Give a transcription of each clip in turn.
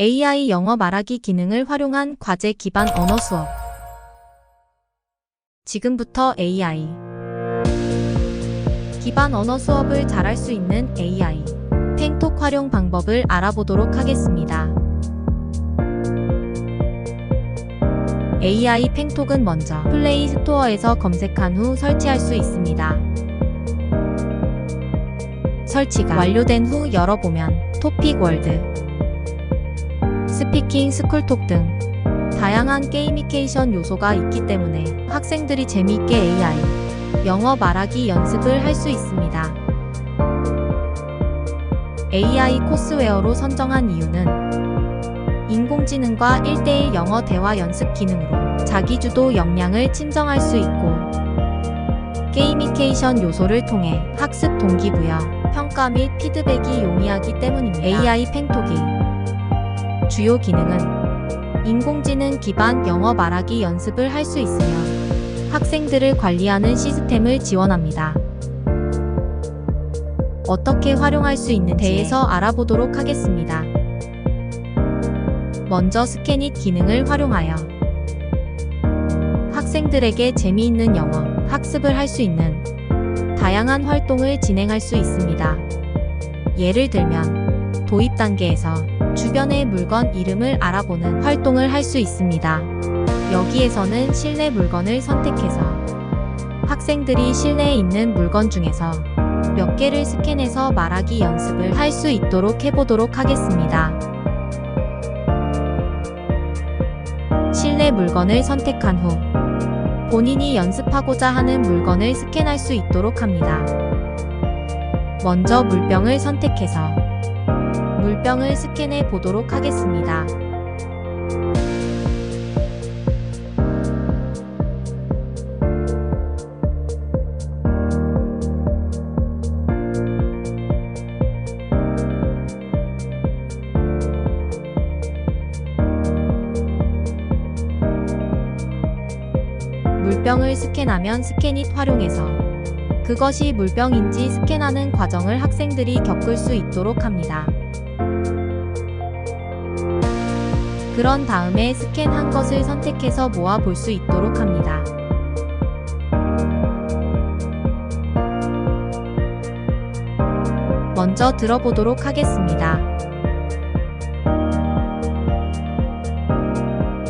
AI 영어 말하기 기능을 활용한 과제 기반 언어 수업. 지금부터 AI 기반 언어 수업을 잘할 수 있는 AI 팽톡 활용 방법을 알아보도록 하겠습니다. AI 팽톡은 먼저 플레이 스토어에서 검색한 후 설치할 수 있습니다. 설치가 완료된 후 열어보면 토픽 월드, 스피킹 스쿨톡 등 다양한 게이미케이션 요소가 있기 때문에 학생들이 재미있게 AI, 영어 말하기 연습을 할 수 있습니다. AI 코스웨어로 선정한 이유는 인공지능과 1대1 영어 대화 연습 기능으로 자기주도 역량을 친정할 수 있고 게이미케이션 요소를 통해 학습 동기부여, 평가 및 피드백이 용이하기 때문입니다. AI 팽톡이 주요 기능은 인공지능 기반 영어 말하기 연습을 할 수 있으며 학생들을 관리하는 시스템을 지원합니다. 어떻게 활용할 수 있는지에 대해서 알아보도록 하겠습니다. 먼저 스캐닛 기능을 활용하여 학생들에게 재미있는 영어 학습을 할 수 있는 다양한 활동을 진행할 수 있습니다. 예를 들면 도입 단계에서 주변의 물건 이름을 알아보는 활동을 할 수 있습니다. 여기에서는 실내 물건을 선택해서 학생들이 실내에 있는 물건 중에서 몇 개를 스캔해서 말하기 연습을 할 수 있도록 해보도록 하겠습니다. 실내 물건을 선택한 후 본인이 연습하고자 하는 물건을 스캔할 수 있도록 합니다. 먼저 물병을 선택해서 물병을 스캔해 보도록 하겠습니다. 물병을 스캔하면 스캐닛 활용해서 그것이 물병인지 스캔하는 과정을 학생들이 겪을 수 있도록 합니다. 그런 다음에 스캔한 것을 선택해서 모아 볼 수 있도록 합니다. 먼저 들어보도록 하겠습니다.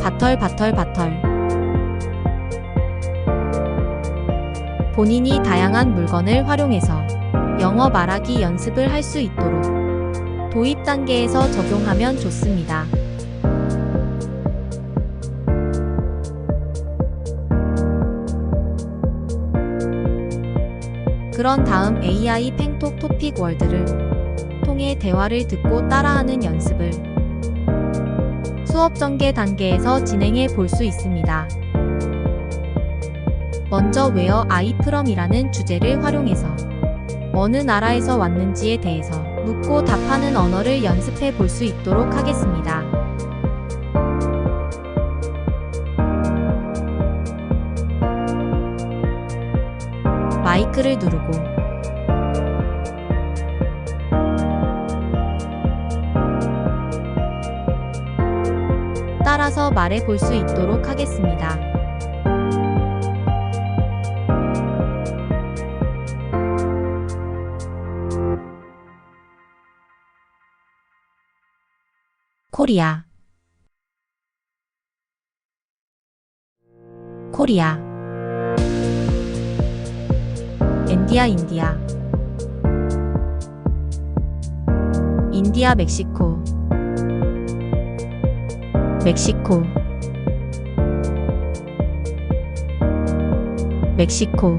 바털 바털 바털 본인이 다양한 물건을 활용해서 영어 말하기 연습을 할 수 있도록 도입 단계에서 적용하면 좋습니다. 그런 다음 AI 팽톡 토픽 월드를 통해 대화를 듣고 따라하는 연습을 수업 전개 단계에서 진행해 볼 수 있습니다. 먼저 웨어 아이 프롬이라는 주제를 활용해서 어느 나라에서 왔는지에 대해서 묻고 답하는 언어를 연습해 볼 수 있도록 하겠습니다. 마이크를 누르고 따라서 말해 볼 수 있도록 하겠습니다. 코리아 코리아 인디아 인디아. 인디아 멕시코. 멕시코. 멕시코.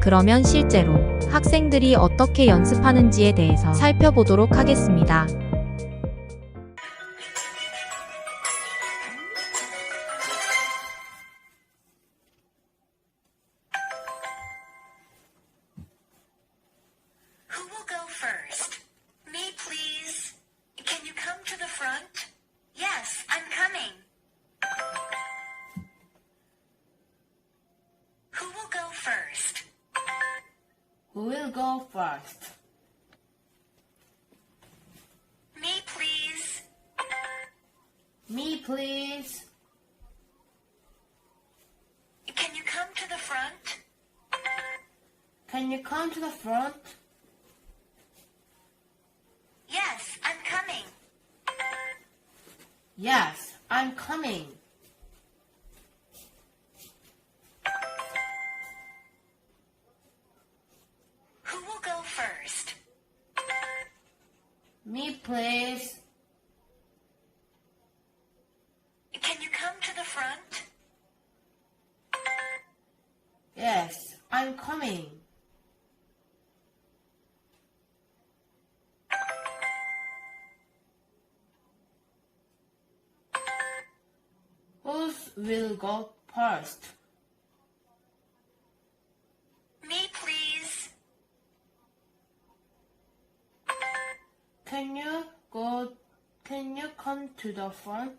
그러면 실제로 학생들이 어떻게 연습하는지에 대해서 살펴보도록 하겠습니다. Who will go first? Me, please. Can you come to the front? Yes, I'm coming. Who will go first? Who will go first? Me, please. Me, please. Can you come to the front? Can you come to the front? Yes, I'm coming. Who will go first? Me, please. Can you come to the front? Yes, I'm coming. Who will go first? Me, please. Can you go? Can you come to the front?